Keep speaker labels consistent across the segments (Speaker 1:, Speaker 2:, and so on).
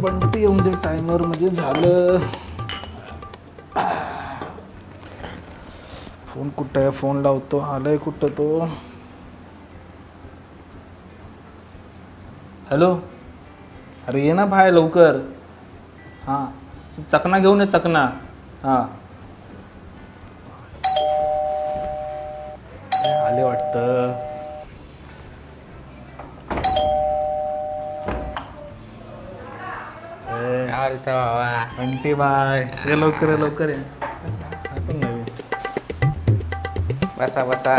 Speaker 1: फक्त येऊन दे टायमर म्हणजे झालं. फोन कुठं आहे? फोन लावतो. आलाय कुठं तो? हॅलो? अरे ये ना भाय लवकर. हां. चकना घेऊन ये चकना. हां.
Speaker 2: चालतं बाबा.
Speaker 1: बंटी बाय ये लवकर ये लवकर ये. नवीन
Speaker 2: बसा बसा.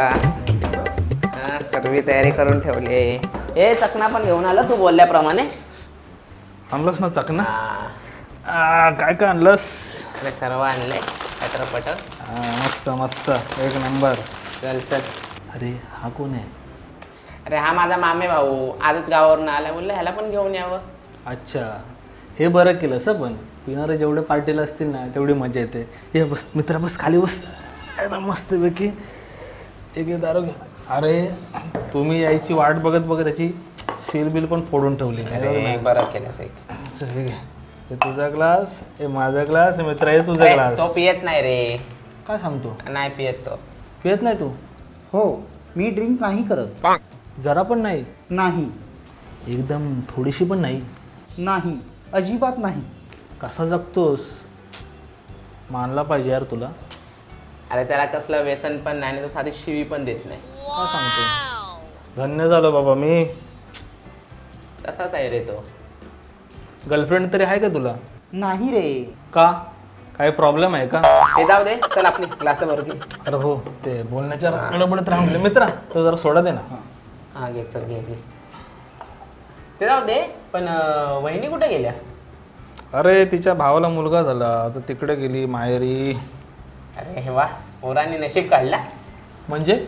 Speaker 2: हा, सर्व तयारी करून ठेवली. ए चकना पण घेऊन आलं तू बोलल्याप्रमाणे?
Speaker 1: आणलंस ना चकना?
Speaker 2: हा,
Speaker 1: आ, काय काय आणलंस?
Speaker 2: अरे सर्व आणले. पटर
Speaker 1: आ, मस्त मस्त. एक नंबर.
Speaker 2: चल चल.
Speaker 1: अरे हा कोण आहे?
Speaker 2: अरे हा माझा मामे भाऊ. आजच गावावरून आला. बोलले ह्याला पण घेऊन यावं.
Speaker 1: अच्छा. हे बरं केलंस हं पण पिणारे जेवढे पार्टीला असतील ना तेवढी मजा येते. ये बस मित्रा बस खाली बस. अरे मस्त पैकी एक एक दारू घे. अरे तुम्ही यायची वाट बघत बघत त्याची सील बिल पण फोडून ठेवली.
Speaker 2: अरे बरं
Speaker 1: चल, हे घे. हे तुझा ग्लास हे माझा ग्लास हे मित्रा हे तुझा
Speaker 2: ए,
Speaker 1: ग्लास.
Speaker 2: तो पियत नाही रे.
Speaker 1: काय सांगतो?
Speaker 2: नाही पियत तो.
Speaker 1: पियत नाही तू?
Speaker 3: हो मी ड्रिंक नाही करत.
Speaker 1: जरा पण नाही.
Speaker 3: नाही.
Speaker 1: एकदम थोडीशी पण नाही.
Speaker 3: नाही. अजिबात नाही.
Speaker 1: कसा जगतोस? मानला पाहिजे यार तुला.
Speaker 2: अरे त्याला कसलं व्यसन पण नाही आणि तो साधी शिवी पण देत नाही.
Speaker 1: काय सांगतो धन्य झालो बाबा मी.
Speaker 2: तसाच आहे रे तो.
Speaker 1: गर्लफ्रेंड तरी आहे का तुला?
Speaker 3: नाही रे.
Speaker 1: का? काही प्रॉब्लेम आहे का?
Speaker 2: ते जाऊ दे चल आपली क्लासवर घे.
Speaker 1: अरे हो ते बोलण्याच्या गडबडत राहून मित्रा तो जरा सोडा दे ना.
Speaker 2: हा घे चल घे घे. ते जाऊ दे. पण अं, वहिनी कुठे गेल्या?
Speaker 1: अरे तिच्या भावाला मुलगा झाला. तर तिकडे गेली माहेरी.
Speaker 2: अरे हे वा पोरांनी नशीब काढला.
Speaker 1: म्हणजे?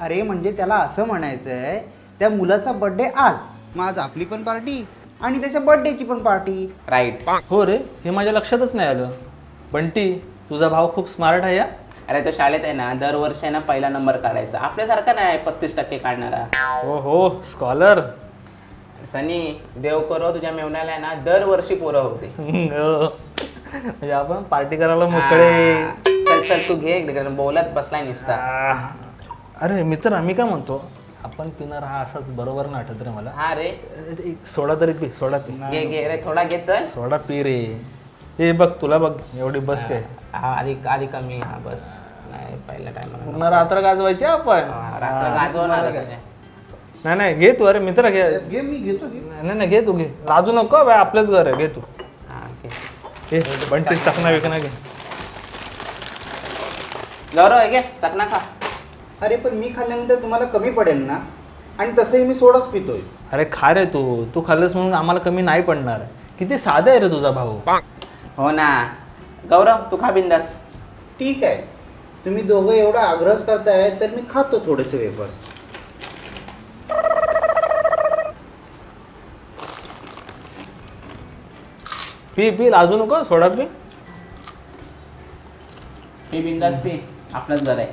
Speaker 3: अरे म्हणजे त्याला असं म्हणायचं आहे त्या मुलाचा बर्थडे आज. मग आज आपली पण पार्टी आणि त्याच्या बर्थडेची पण पार्टी
Speaker 2: राईट
Speaker 1: हो रे हे माझ्या लक्षातच नाही आलं. बंटी तुझा भाव खूप स्मार्ट आहे या
Speaker 2: अरे तो शाळेत आहे ना दरवर्षी आहे ना पहिला नंबर काढायचा. आपल्यासारखा नाही पस्तीस टक्के काढणारा.
Speaker 1: हो हो स्कॉलर
Speaker 2: सनी देव करो तुझ्या मेवण्याला आहे ना दरवर्षी पोरं होते.
Speaker 1: म्हणजे आपण पार्टी करायला मोकळे.
Speaker 2: हा. चल चल तू घे इकडे, बोलत बसलाय निसता.
Speaker 1: आह. अरे मित्र मी काय म्हणतो? आपण पिणार हा असाच बरोबर ना आठवत रे मला.
Speaker 2: हा रे.
Speaker 1: अरे, एक सोडा तरी पी सोडा पी
Speaker 2: घे घे रे थोडा घे चल.
Speaker 1: सोडा पी रे. हे बघ तुला बघ एवढी बस काय?
Speaker 2: हा आधी आधी कमी हा बस. नाही पहिल्या टायमाला
Speaker 1: पूर्ण रात्र गाजवायची आपण.
Speaker 2: रात्र गाजवणारच नाही.
Speaker 1: नाही घे तू अरे मित्र घे.
Speaker 3: घे मी घेतो घे.
Speaker 1: नाही नाही घे तू घे. लाजू नको बाय आपलंच घर आहे घे तू.
Speaker 2: हा, घे.
Speaker 1: घे बंटी विकना घे.
Speaker 2: गौरव हे घे चकना खा.
Speaker 3: अरे पण मी खाल्ल्यानंतर तुम्हाला कमी पडेल ना? आणि तसंही मी सोडाच पितोय.
Speaker 1: अरे खा रे तू. तू खाल्लंस म्हणून आम्हाला कमी नाही पडणार. किती साधा आहे रे तुझा भाऊ.
Speaker 2: हो ना. गौरव तू खा बिंदास.
Speaker 3: ठीक आहे. तुम्ही दोघं एवढा आग्रह करताय तर मी खातो थोडेसे वेफर्स.
Speaker 1: पी पी लाजू नको सोडा पी.
Speaker 2: पी बिंदास पी आपलंच घर आहे.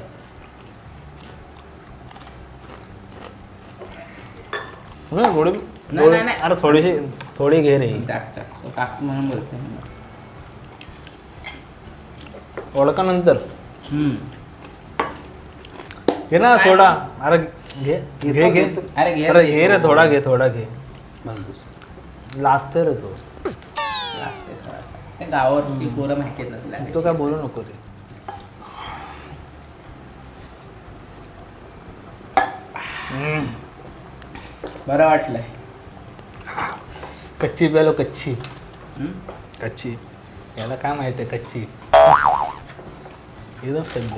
Speaker 1: हं, थोडी
Speaker 2: नाही, नाही, नाही.
Speaker 1: अरे थोडीशी थोडी घे रे.
Speaker 2: टाक टाक. तो टाक म्हणून बोलतोय.
Speaker 1: ओळखा नंतर.
Speaker 2: हम्म.
Speaker 1: घे ना
Speaker 2: काय
Speaker 1: सोडा. अरे घे घे घे.
Speaker 2: अरे घे
Speaker 1: अरे
Speaker 2: रे,
Speaker 1: घे रे
Speaker 2: तू.
Speaker 1: थोडा घे थोडा घे. लाजतोय रे तो.
Speaker 2: आहे थोडासा. ते गावावरची पोरं माहिती नसल्या
Speaker 1: तो काय बोलू नको रे.
Speaker 2: बरं वाटलंय.
Speaker 1: कच्ची प्यालो कच्ची.
Speaker 2: हम्म?
Speaker 1: कच्ची. याला काय माहिती आहे कच्ची? एकदम शब्द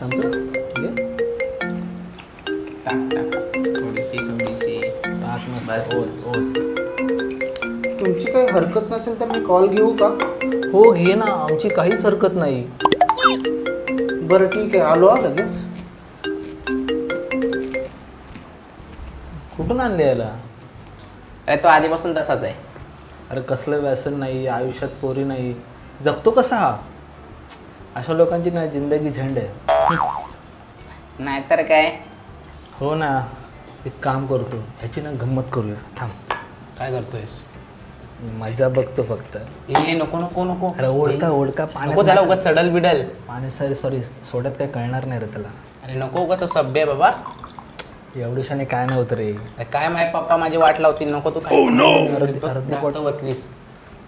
Speaker 1: संपलं.
Speaker 2: टाक टाक थोडीशी थोडीशी.
Speaker 1: टाक मस्त.
Speaker 2: बस.
Speaker 1: ओत, ओत.
Speaker 3: तुमची काही हरकत नसेल तर मी कॉल घेऊ का?
Speaker 1: हो घे ना. आमची काहीच हरकत नाही.
Speaker 3: बरं ठीक आहे. आलो हा लगेच.
Speaker 1: कुठून आणले याला?
Speaker 2: अरे तो आधीपासून तसाच आहे.
Speaker 1: अरे कसलं व्यसन नाही आयुष्यात पोरी नाही. जगतो कसा हा? अशा लोकांची ना जिंदगी झंड आहे.
Speaker 2: नाहीतर काय?
Speaker 1: हो ना एक काम करतो. ह्याची ना गंमत करूया. थांब.
Speaker 2: काय करतोयस?
Speaker 1: मजा बघतो फक्त.
Speaker 2: ए नको नको नको.
Speaker 1: अरे ओढका ओढका
Speaker 2: नको
Speaker 1: पाण्यात
Speaker 2: त्याला उगाच चढल बिडल.
Speaker 1: पाणी सॉरी सॉरी सोड्यात काही कळणार नाही रे त्याला.
Speaker 2: अरे नको उगा तो सभ्य आहे बाबा
Speaker 1: एवढीशाने काय नव्हतं रे.
Speaker 2: अरे काय माहीत पप्पा माझी वाट लावतील. नको तू काय
Speaker 1: अर्धी- अर्धी
Speaker 2: जास्त वतलीस.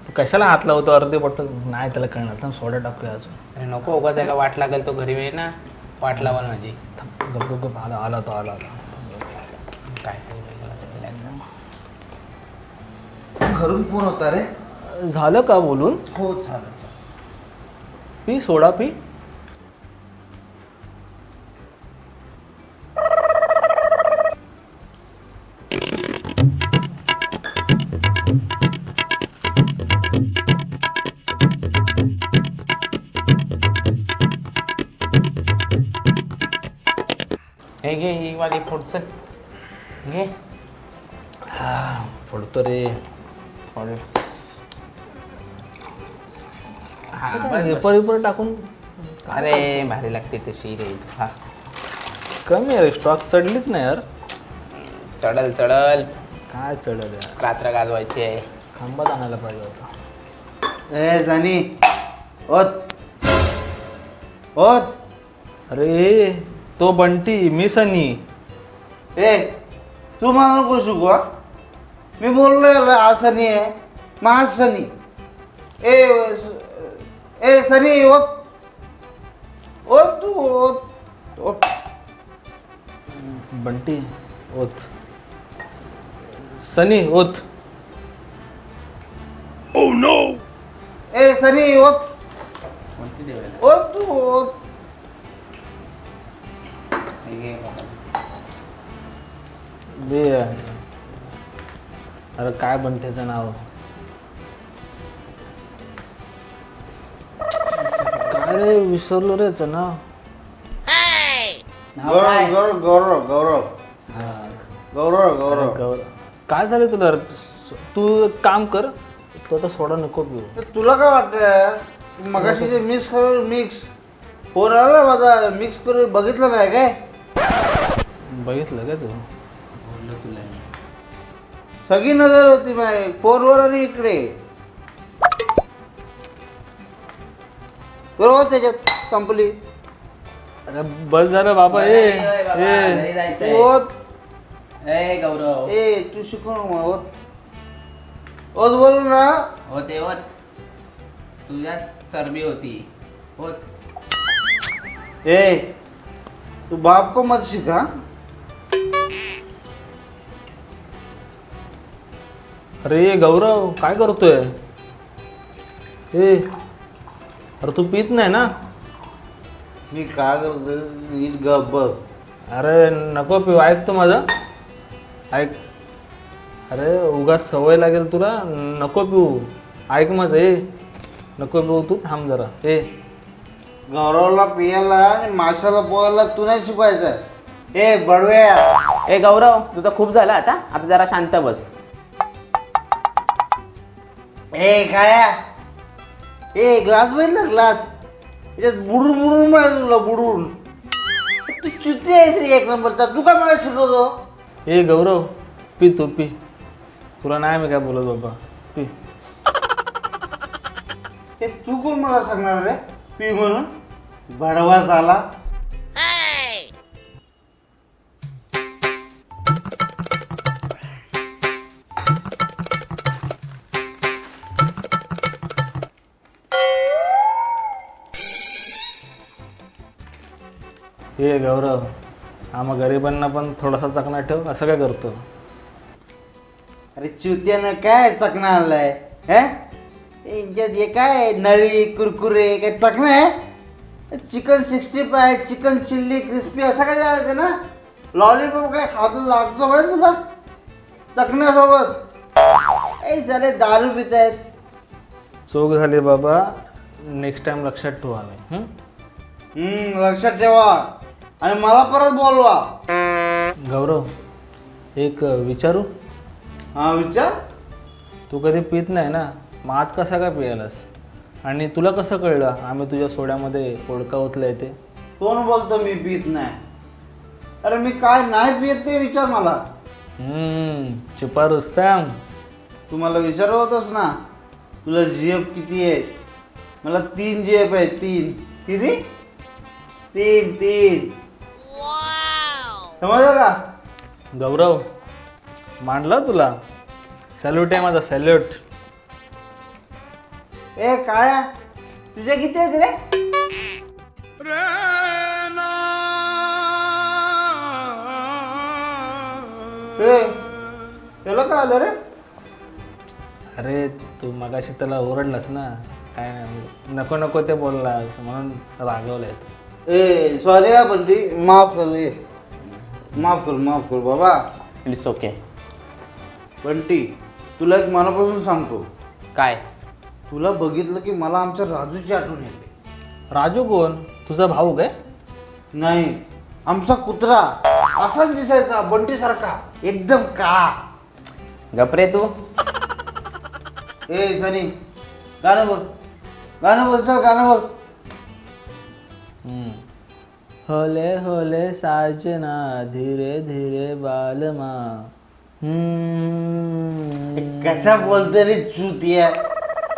Speaker 1: तू कशाला हात लावतो? अर्धे बॉटल नाही त्याला कळणार. थांब सोडा टाकूया अजून.
Speaker 2: अरे नको उगा त्याला वाट लागेल तो घरी वेळ ना वाट लावाल माझी
Speaker 1: थांब, गप गप गप आला आला तो आला आला.
Speaker 2: काय.
Speaker 3: घरून फोन होता रे?
Speaker 1: झालं का बोलून?
Speaker 3: हो चालेल
Speaker 1: पी सोडा पी.
Speaker 2: हे घे ही वाली पुढचं. घे.
Speaker 1: हा पडतो रे.
Speaker 2: फोड. हा, बस, बस.
Speaker 1: पेपर विपर टाकून.
Speaker 2: अरे भारी लागते तशी रे हा.
Speaker 1: कमी आहे रे स्टॉक चढलीच नाही यार.
Speaker 2: चढल चढल.
Speaker 1: काय चढल यार?
Speaker 2: रात्र गाजवायची आहे.
Speaker 1: खांबात आणायला पाहिजे होता.
Speaker 3: ए जानी. ओत. ओत.
Speaker 1: अरे तो बंटी मी सनी.
Speaker 3: ए तू मला नको शिकू हा? मी बोललोय आज सनी आहे. मग सनी. ए ए सनी ओत ओत तू ओत ओत
Speaker 1: बंटी ओत सनी ओत
Speaker 3: ए सनी ओत ओत तू ओत
Speaker 1: अरे काय बंटीचं नाव? काय रे विसरलो रे नाव.
Speaker 2: नाव काय?
Speaker 3: गौरव गौरव गौरव.
Speaker 1: हा,
Speaker 3: गौरव गौरव.
Speaker 1: गौरव. काय झालं तुला? तू एक काम कर तो आता सोडा नको पिऊ.
Speaker 3: तर तुला काय वाटतं मगाशी जे मिक्स कर मिक्स फोन आला माझा मिक्स करून बघितलं नाही काय?
Speaker 1: बघितलं का तू?
Speaker 2: बोललो तुला मी.
Speaker 3: सगळी नजर होती माझी फोनवर आणि इकडे बरोबर त्याच्यात संपली.
Speaker 1: अरे बस झालं बाबा ए
Speaker 2: बाबा,
Speaker 1: ए.
Speaker 2: घरी जायचंय.
Speaker 3: ओत
Speaker 2: ए गौरव.
Speaker 3: ए तू शिकव ना मग, ओत ओत बोल ना
Speaker 2: होते होत. तुझ्यात चरबी होती. होत.
Speaker 3: ए तू बाप को मत शिका.
Speaker 1: अरे गौरव काय करतोय? ए अरे तू पित नाही ना?
Speaker 3: मी काय करतो नीट गप बघ
Speaker 1: अरे नको पिऊ ऐक तू माझं. ऐक. अरे उगाच सवय लागेल तुला नको पिऊ. ऐक माझं ए. नको पिऊ तू थांब जरा. ए.
Speaker 3: गौरवला पियाला आणि माशाला पोहायला तू नाही शिकवायचं. ए बडव्या.
Speaker 2: ए गौरव तुझं खूप झालं आता. आता जरा शांत बस.
Speaker 3: ए काय. ए ग्लास बघितला ग्लास. याच्यात बुडून बुडून मिळालं तुला बुडून. तू चुती आहे रे एक नंबरचा. तू काय मला शिकवतो?
Speaker 1: ए गौरव पी तू पी. तुला नाही मी काय बोलत बाबा. पी.
Speaker 3: हे तू कोण मला सांगणार रे? पी म्हणून? बडवा झाला.
Speaker 1: हे गौरव आम्हा गरिबांना पण थोडासा चकना ठेव असं काय करतो?
Speaker 3: अरे चुत्यानं काय चकना आणलाय हे? यांच्यात हे काय नळी कुरकुरे काय चकना आहे? Chicken sixty five chicken chilli crispy असं काय करायचं ना? लॉलीपॉप काय खातो लागतो माहिती तुला? चकण्यासोबत झाले दारू पित आहेत.
Speaker 1: चूक झाली बाबा. नेक्स्ट टाइम लक्षात ठेवू आम्ही हं?
Speaker 3: हम्म, लक्षात ठेवा. आणि मला परत बोलवा.
Speaker 1: गौरव एक विचारू?
Speaker 3: हा विचार.
Speaker 1: तू कधी पित नाही ना? मग आज कसा काय पियालास? आणि तुला कसं कळलं? आम्ही तुझ्या सोड्यामध्ये पोडका ओतलंय ते.
Speaker 3: कोण बोलतो मी पित नाही? अरे मी काय नाही पियत ते विचार मला.
Speaker 1: हम्म चुपा रुस्तम
Speaker 3: तू मला विचारत होतस ना तुला जीएफ किती आहेत मला तीन जीएफ आहेत तीन. किती? तीन तीन. समजलं का?
Speaker 1: गौरव मांडला तुला? सॅल्यूट आहे माझा सॅल्यूट.
Speaker 3: ए काय तुझे किती आहेत रे? ए, त्याला काय आलं रे?
Speaker 1: अरे तू मगाशी त्याला ओरडलास ना. काय नाही नको नको ते बोललास म्हणून रागवलंय तू.
Speaker 3: ए सॉरी हा बंटी माफ कर ए माफ कर माफ कर बाबा.
Speaker 2: इट्स ओके
Speaker 3: बंटी तुला एक मनापासून सांगतो.
Speaker 2: काय?
Speaker 3: तुला बघितलं की मला आमच्या राजूची आठवण येते.
Speaker 1: राजू कोण? तुझा भाऊ काय?
Speaker 3: नाही आमचा कुत्रा. असाच दिसायचा बंटी सारखा एकदम काळा.
Speaker 2: गपरे तू.
Speaker 3: ए सनी गाणं बोल. गाणं बोल चल गाणं बोल.
Speaker 1: हम्म. होले होले साजना धीरे धीरे बालमा. हम्म.
Speaker 3: कसा बोलतो रे चुतिया.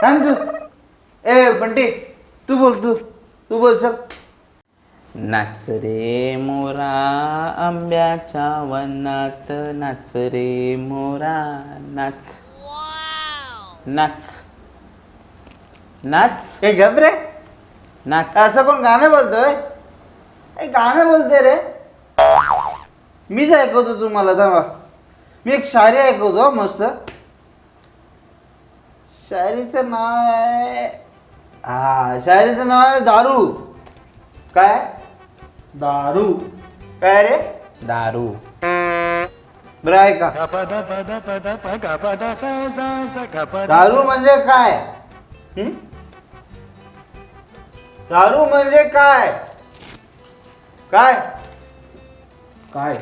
Speaker 3: सांग तू. ए बंटी तू बोल तू. तू बोल चल.
Speaker 2: नाच रे मोरा आंब्याच्या वनात. नाच रे मोरा नाच. नाच. नाच.
Speaker 3: ए गप रे.
Speaker 2: नाच.
Speaker 3: असं कोण गाणं बोलतोय? ए गाणं बोलतोय रे. मीच ऐकवतो तुम्हाला थांबा. मी एक शायरी ऐकवतो हं, मस्त. शायरीचं नाव आहे. हा शायरीचं नाव आहे दारू. काय? दारू. काय रे?
Speaker 2: दारू.
Speaker 3: बरं ऐका दारू म्हणजे काय? हं? दारू म्हणजे काय? काय? काय?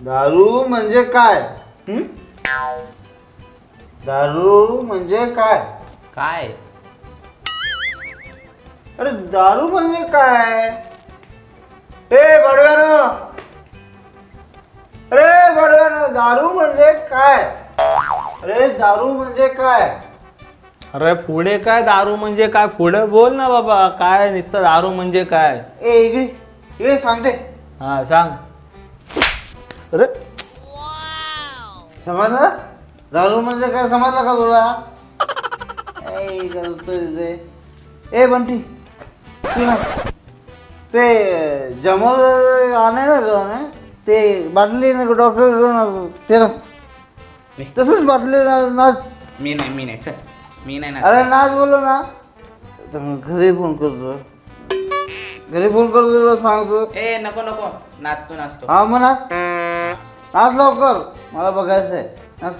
Speaker 3: दारू म्हणजे काय? हं? दारू म्हणजे काय?
Speaker 2: काय?
Speaker 3: अरे दारू म्हणजे काय? ए बडव्यानो! अरे बडव्यानो दारू म्हणजे काय? अरे दारू म्हणजे काय?
Speaker 1: अरे पुढे काय दारू म्हणजे काय? पुढे बोल ना बाबा काय नुसतं दारू म्हणजे काय?
Speaker 3: ए इकडे इकडे सांगते.
Speaker 1: हा सांग. अरे
Speaker 3: समजलं? दारू म्हणजे काय समजलं का तुला? ए, बंटी. तू ना ते जमल आणे ना? जाऊन ते बाटली ना डॉक्टर घेऊन ते ना तसंच बाटली ना- नाच
Speaker 2: मी नाही मी नाही. मी नाही
Speaker 3: अरे
Speaker 2: नाच
Speaker 3: बोललो ना. तर मग घरी फोन करतो. घरी फोन करतो तुला सांगतो.
Speaker 2: ए नको नको. नाचतो नाचतो.
Speaker 3: हा म्हणा नाच. लवकर. मला बघायचं आहे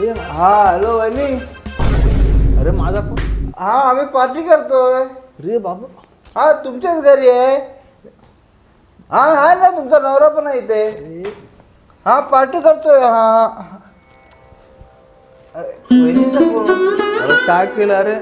Speaker 1: ए,
Speaker 3: हा हॅलो वहिनी.
Speaker 1: अरे माझा फोन
Speaker 3: हा आम्ही पार्टी करतोय.
Speaker 1: रे बाबा.
Speaker 3: हा तुमच्याच घरी आहे. हा आहे ना तुमचा नवरा पण आहे इथे. हा पार्टी करतोय हा. अरे, वहिनीचा phone.
Speaker 1: अरे काय केलं अरे?